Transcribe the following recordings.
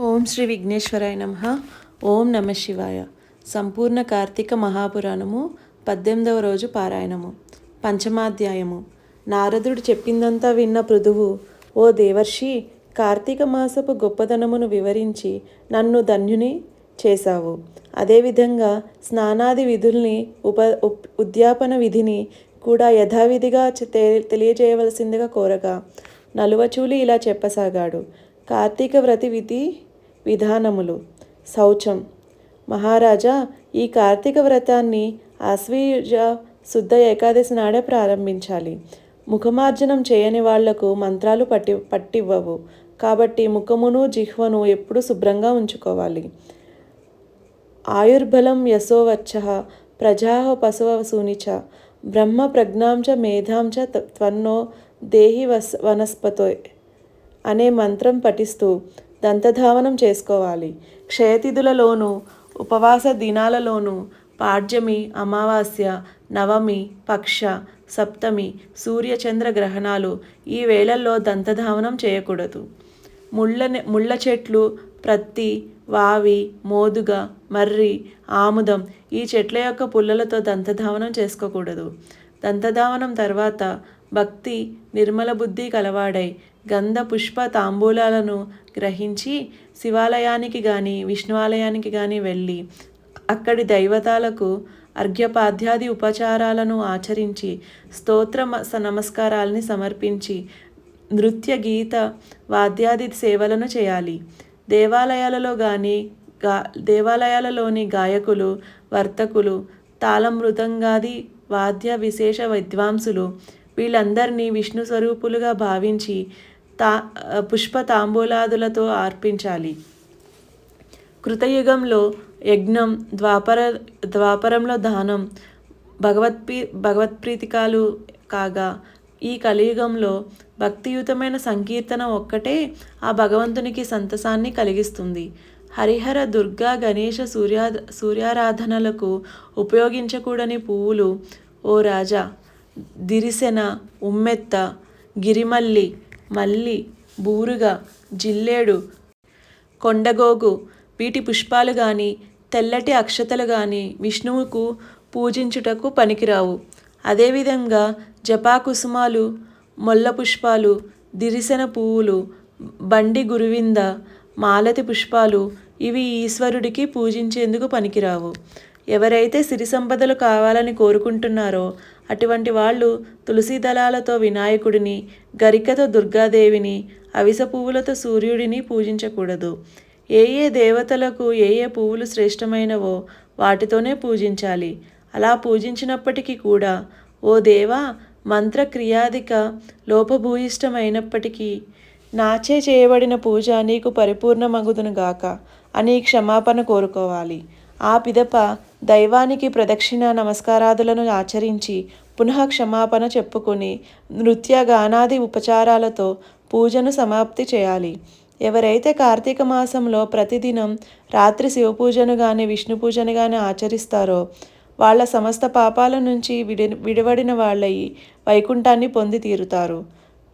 ఓం శ్రీ విఘ్నేశ్వరాయ నమ. ఓం నమ శివాయ. సంపూర్ణ కార్తీక మహాపురాణము పద్దెనిమిదవ రోజు పారాయణము. పంచమాధ్యాయము. నారదుడు చెప్పిందంతా విన్న పృథువు ఓ దేవర్షి కార్తీక మాసపు గొప్పదనమును వివరించి నన్ను ధన్యుని చేశావు. అదేవిధంగా స్నానాది విధుల్ని ఉప ఉద్యాపన విధిని కూడా యథావిధిగా తె- తెలియజేయవలసిందిగా కోరగా నలువచూలి ఇలా చెప్పసాగాడు. కార్తీక వ్రతి విధి విధానములు. శౌచం. మహారాజా ఈ కార్తీక వ్రతాన్ని ఆశ్వీజ శుద్ధ ఏకాదశి నాడే ప్రారంభించాలి. ముఖమార్జనం చేయని వాళ్ళకు మంత్రాలు పట్టి పట్టివ్వవు. కాబట్టి ముఖమును జిహ్వను ఎప్పుడూ శుభ్రంగా ఉంచుకోవాలి. ఆయుర్బలం యశోవచ్చ ప్రజా పశువ సూనిచ బ్రహ్మ ప్రజ్ఞాంచ మేధాంచ త- త్వన్నో దేహి వస్ వనస్పతో అనే మంత్రం పఠిస్తూ దంతధావనం చేసుకోవాలి. క్షయతిథులలోనూ ఉపవాస దినాలలోనూ పాడ్యమి అమావాస్య నవమి పక్ష సప్తమి సూర్యచంద్ర గ్రహణాలు ఈ వేళల్లో దంతధావనం చేయకూడదు. ముళ్ళ ముళ్ళ చెట్లు ప్రత్తి వావి మోదుగ మర్రి ఆముదం ఈ చెట్ల యొక్క పుల్లలతో దంతధావనం చేసుకోకూడదు. దంతధావనం తర్వాత భక్తి నిర్మల బుద్ధి కలవాడై గంధ పుష్ప తాంబూలాలను గ్రహించి శివాలయానికి కానీ విష్ణువాలయానికి కానీ వెళ్ళి అక్కడి దైవతాలకు అర్ఘ్యపాధ్యాది ఉపచారాలను ఆచరించి స్తోత్ర మ- స- నమస్కారాల్ని సమర్పించి నృత్య గీత వాద్యాది సేవలను చేయాలి. దేవాలయాలలో కానీ గా దేవాలయాలలోని గాయకులు వర్తకులు తాళమృతంగాది వాద్య విశేష విద్వాంసులు వీళ్ళందరినీ విష్ణు స్వరూపులుగా భావించి తా పుష్ప తాంబూలాదులతో అర్పించాలి కృతయుగంలో యజ్ఞం ద్వాపర ద్వాపరంలో దానం భగవత్ప్రీ భగవత్ప్రీతికాలు కాగా ఈ కలియుగంలో భక్తియుతమైన సంకీర్తన ఒక్కటే ఆ భగవంతునికి సంతసాన్ని కలిగిస్తుంది. హరిహర దుర్గా గణేష సూర్యా సూర్యారాధనలకు ఉపయోగించకూడని పువ్వులు ఓ రాజా దిరిసెన ఉమ్మెత్త గిరిమల్లి మల్లి బూరుగ జిల్లేడు కొండగోగు వీటి పుష్పాలు గాని తెల్లటి అక్షతలు గాని విష్ణువుకు పూజించుటకు పనికిరావు. అదేవిధంగా జపాకుసుమాలు మొల్ల పుష్పాలు దిరిసెన పువ్వులు బండి గురువింద మాలతి పుష్పాలు ఇవి ఈశ్వరుడికి పూజించేందుకు పనికిరావు. ఎవరైతే సిరి సంపదలు కావాలని కోరుకుంటున్నారో అటువంటి వాళ్ళు తులసి దళాలతో వినాయకుడిని గరికతో దుర్గాదేవిని అవిస పువ్వులతో సూర్యుడిని పూజించకూడదు. ఏ ఏ దేవతలకు ఏ ఏ పువ్వులు శ్రేష్టమైనవో వాటితోనే పూజించాలి. అలా పూజించినప్పటికీ కూడా ఓ దేవా మంత్రక్రియాధిక లోపభూయిష్టమైనప్పటికీ నాచే చేయబడిన పూజ నీకు పరిపూర్ణమగుదునుగాక అని క్షమాపణ కోరుకోవాలి. ఆ పిదప దైవానికి ప్రదక్షిణ నమస్కారాదులను ఆచరించి పునః క్షమాపణ చెప్పుకొని నృత్య గానాది ఉపచారాలతో పూజను సమాప్తి చేయాలి. ఎవరైతే కార్తీక మాసంలో ప్రతిదినం రాత్రి శివపూజను కానీ విష్ణు పూజను కానీ ఆచరిస్తారో వాళ్ళ సమస్త పాపాల నుంచి విడి విడివడిన వాళ్ళయి వైకుంఠాన్ని పొంది తీరుతారు.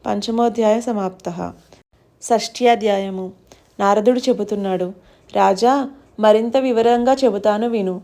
పంచమోధ్యాయ సమాప్త. షష్ఠ్యాధ్యాయము. నారదుడు చెబుతున్నాడు రాజా మరింత వివరంగా చెబుతాను విను.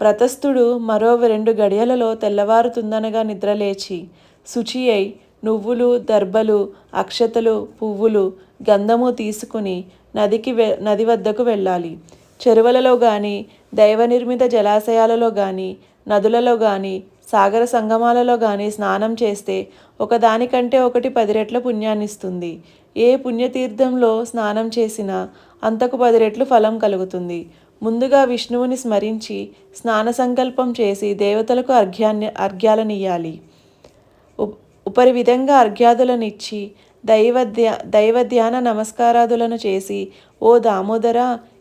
ప్రతస్థుడు మరో రెండు గడియలలో తెల్లవారుతుందనగా నిద్రలేచి శుచి అయి నువ్వులు దర్బలు అక్షతలు పువ్వులు గంధము తీసుకుని నదికి వె నది వద్దకు వెళ్ళాలి. చెరువులలో కానీ దైవ నిర్మిత జలాశయాలలో కానీ నదులలో కానీ సాగర సంగమాలలో కానీ స్నానం చేస్తే ఒకదానికంటే ఒకటి పది రెట్ల పుణ్యాన్నిస్తుంది. ఏ పుణ్యతీర్థంలో స్నానం చేసినా అంతకు పది రెట్లు ఫలం కలుగుతుంది. ముందుగా విష్ణువుని స్మరించి స్నాన సంకల్పం చేసి దేవతలకు అర్ఘ్యాన్ని అర్ఘ్యాలనియాలి ఉపరి విధంగా అర్ఘ్యాదులనిచ్చి ఇచ్చి ధ్యా దైవ ధ్యాన నమస్కారాదులను చేసి ఓ దామోదర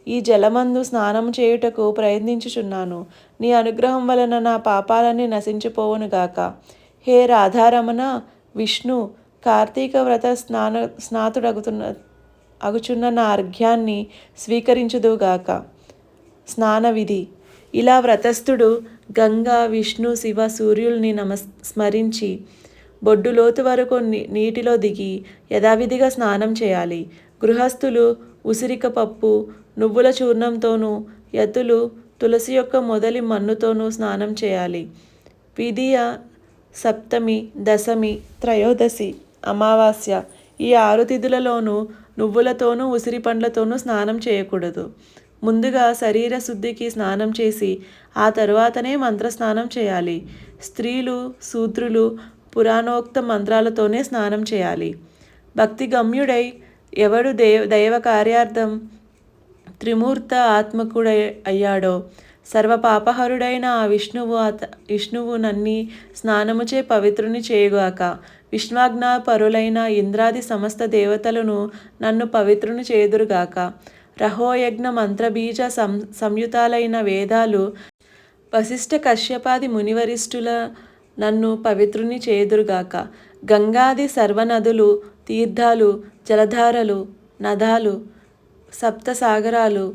ఈ జలమందు స్నానం చేయుటకు ప్రయత్నించుచున్నాను. నీ అనుగ్రహం వలన నా పాపాలన్నీ నశించిపోవునుగాక. హే రాధారమణ విష్ణు కార్తీక వ్రత స్నాన స్నాతుడగుతున్న అగుచున్న నా అర్ఘ్యాన్ని స్వీకరించుదుగాక స్నాన విధి ఇలా వ్రతస్థుడు గంగా విష్ణు శివ సూర్యుల్ని నమస్ స్మరించి బొడ్డు లోతు వరకు నీటిలో దిగి యథావిధిగా స్నానం చేయాలి. గృహస్థులు ఉసిరిక పప్పు నువ్వుల చూర్ణంతోనూ యతులు తులసి యొక్క మొదలి మన్నుతోనూ స్నానం చేయాలి. విధియ సప్తమి దశమి త్రయోదశి. అమావాస్య. ఈ ఆరు తిథులలోనూ నువ్వులతోనూ ఉసిరి పండ్లతోనూ స్నానం చేయకూడదు. ముందుగా శరీర శుద్ధికి స్నానం చేసి ఆ తరువాతనే మంత్రస్నానం చేయాలి. స్త్రీలు శూద్రులు పురాణోక్త మంత్రాలతోనే స్నానం చేయాలి. భక్తి గమ్యుడై ఎవడు దేవ దైవ కార్యార్థం త్రిమూర్త ఆత్మకుడై అయ్యాడో సర్వపాపహరుడైన ఆ విష్ణువు అత విష్ణువు నన్ని స్నానముచే పవిత్రుని చేయుగాక విష్ణాజ్ఞ పరులైన ఇంద్రాది సమస్త దేవతలను నన్ను పవిత్రుని చేదురుగాక. రహోయజ్ఞ మంత్రబీజ సం సంయుతాలైన వేదాలు వశిష్ఠ కశ్యపాది మునివరిష్ఠుల నన్ను పవిత్రుని చేదురుగాక. గంగాది సర్వనదులు తీర్థాలు జలధారలు నదాలు సప్తసాగరాలు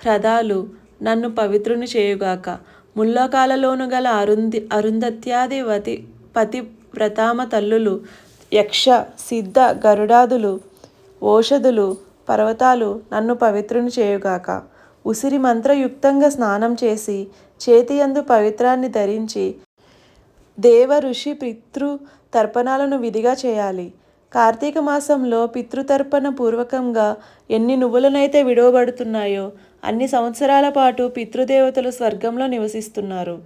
హ్రదాలు నన్ను పవిత్రుని చేయుగాక. ముల్లోకాలలోను గల అరుంధి అరుంధత్యాది వతి పతి ప్రతామ తల్లులు యక్ష సిద్ధ గరుడాదులు ఓషధులు పర్వతాలు నన్ను పవిత్రుని చేయుగాక. ఉసిరి మంత్రయుక్తంగా స్నానం చేసి చేతియందు పవిత్రాన్ని ధరించి దేవ ఋషి పితృ తర్పణాలను విధిగా చేయాలి. కార్తీక మాసంలో పితృతర్పణ పూర్వకంగా ఎన్ని నువ్వులనైతే విడవబడుతున్నాయో అన్ని సంవత్సరాల పాటు పితృదేవతలు స్వర్గంలో నివసిస్తున్నారు.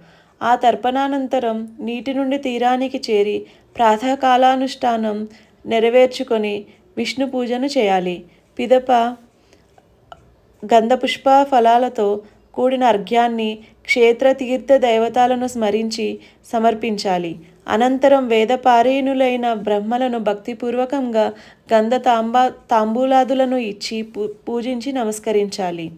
ఆ తర్పణానంతరం నీటి నుండి తీరానికి చేరి ప్రాతకాలానుష్ఠానం నెరవేర్చుకొని విష్ణు పూజను చేయాలి. పిదప గంధపుష్ప ఫలాలతో కూడిన అర్ఘ్యాన్ని క్షేత్ర తీర్థ దైవతాలను స్మరించి సమర్పించాలి. అనంతరం వేదపారీణులైన బ్రహ్మలను భక్తిపూర్వకంగా గంధ తాంబా తాంబూలాదులను ఇచ్చి పూ పూజించి నమస్కరించాలి.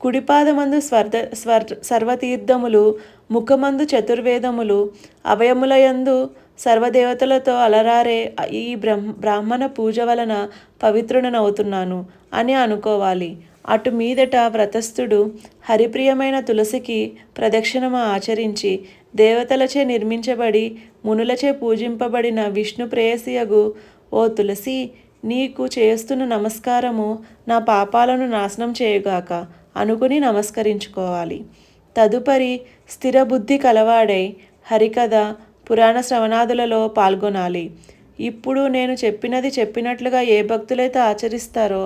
కుడిపాదమందు స్వర్ద స్వర్ సర్వతీర్థములు ముఖమందు చతుర్వేదములు అవయములయందు సర్వదేవతలతో అలరారే ఈ బ్రహ్మ బ్రాహ్మణ పూజ వలన పవిత్రుడనవుతున్నాను అని అనుకోవాలి. అటు మీదట వ్రతస్థుడు హరిప్రియమైన తులసికి ప్రదక్షిణము ఆచరించి దేవతలచే నిర్మించబడి మునులచే పూజింపబడిన విష్ణు ప్రేయసియగు ఓ తులసి నీకు చేస్తున్న నమస్కారము నా పాపాలను నాశనం చేయుగాక అనుకుని నమస్కరించుకోవాలి. తదుపరి స్థిరబుద్ధి కలవాడై హరికథ పురాణ శ్రవణాదులలో పాల్గొనాలి. ఇప్పుడు నేను చెప్పినది చెప్పినట్లుగా ఏ భక్తులైతే ఆచరిస్తారో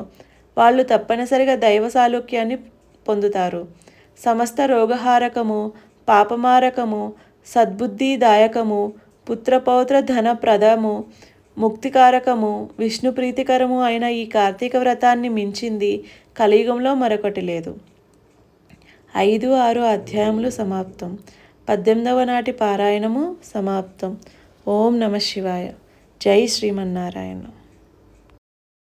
వాళ్ళు తప్పనిసరిగా దైవ సాలోక్యాన్ని పొందుతారు. సమస్త రోగహారకము పాపమారకము సద్బుద్ధిదాయకము పుత్రపౌత్ర ధన ప్రదము ముక్తికారకము విష్ణు ప్రీతికరము అయిన ఈ కార్తీక వ్రతాన్ని మించింది కలియుగంలో మరొకటి లేదు. ఐదు ఆరు అధ్యాయములు సమాప్తం. పద్దెనిమిదవ నాటి పారాయణము సమాప్తం. ఓం నమ శివాయ. జై శ్రీమన్నారాయణ.